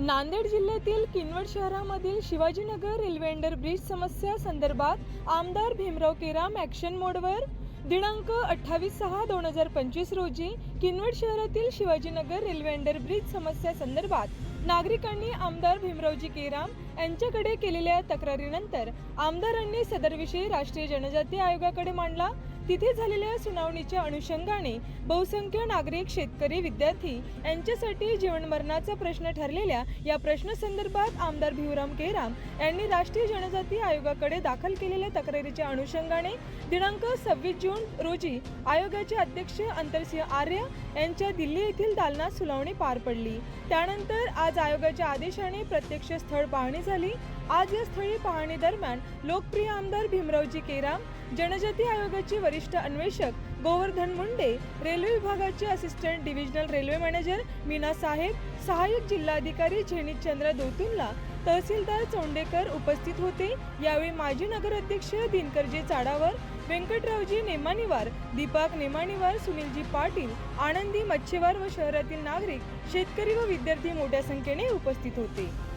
नांदेड जिल्ह्यातील किनवट शहरामधील Shivajinagar railway under bridge समस्या संदर्भात आमदार भीमराव केराम ॲक्शन मोडवर दिनांक अठ्ठावीस सहा दोन हजार पंचवीस रोजी किनवट शहरातील शिवाजीनगर रेल्वे अंडर ब्रिज समस्या संदर्भात नागरिकांनी आमदार भीमरावजी केराम यांच्याकडे केलेल्या तक्रारीनंतर आमदारांनी सदरविषयी राष्ट्रीय जनजाती आयोगाकडे मांडला. तिथे झालेल्या सुनावणीच्या अनुषंगाने बहुसंख्य नागरिक शेतकरी विद्यार्थी यांच्यासाठी जीवनमरणाचा प्रश्न ठरलेल्या या प्रश्नासंदर्भात आमदार भिवराम केराम यांनी राष्ट्रीय जनजाती आयोगाकडे दाखल केलेल्या तक्रारीच्या अनुषंगाने दिनांक सव्वीस जून रोजी आयोगाचे अध्यक्ष अंतरसिंह आर्य यांच्या दिल्ली येथील दालनात सुनावणी पार पडली. त्यानंतर आज आयोगाच्या आदेशाने प्रत्यक्ष स्थळ पाहणी झाली. आज या स्थळी पाहणी दरम्यान लोकप्रिय आमदार भीमरावजी केराम जनजाती आयोगाचे वरिष्ठ अन्वेषक गोवर्धन मुंडे रेल्वे विभागाचे assistant divisional railway manager Meena साहेब सहाय्यक जिल्हाधिकारी झेनितचंद्र दोतुल्ला तहसीलदार चोंडेकर उपस्थित होते. यावेळी माजी नगराध्यक्ष दिनकरजी चाडावर व्यंकटरावजी नेमानिवार दीपक नेमानिवार सुनीलजी पाटील आनंदी मच्छेवार व शहरातील नागरिक शेतकरी व विद्यार्थी मोठ्या संख्येने उपस्थित होते.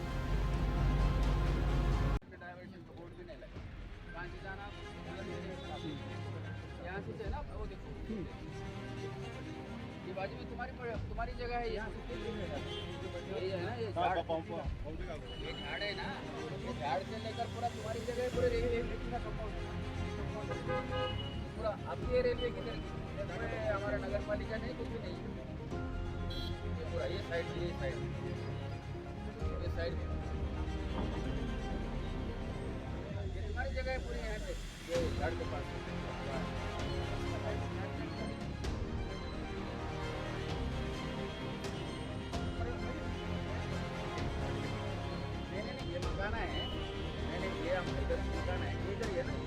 यहाँ से है ना वो देखो ये बाजू में तुम्हारी तुम्हारी जगह है यहाँ से ये है ना ये झाड़ ये झाड़ है ना ये झाड़ से लेकर पूरा तुम्हारी जगह है पूरे रेलवे का कंपाउंड पूरा आपकी रेलवे किधर की हमारा नगर पालिका नहीं कुछ भी नहीं ये पूरा ये साइड ये साइड ये साइड ये तुम्हारी जगह है पूरी यहाँ पे। ये झाड़ के पास। ठिकाण आहे. नाही नाही हे इकडचं ठिकाण आहे. हे जर ना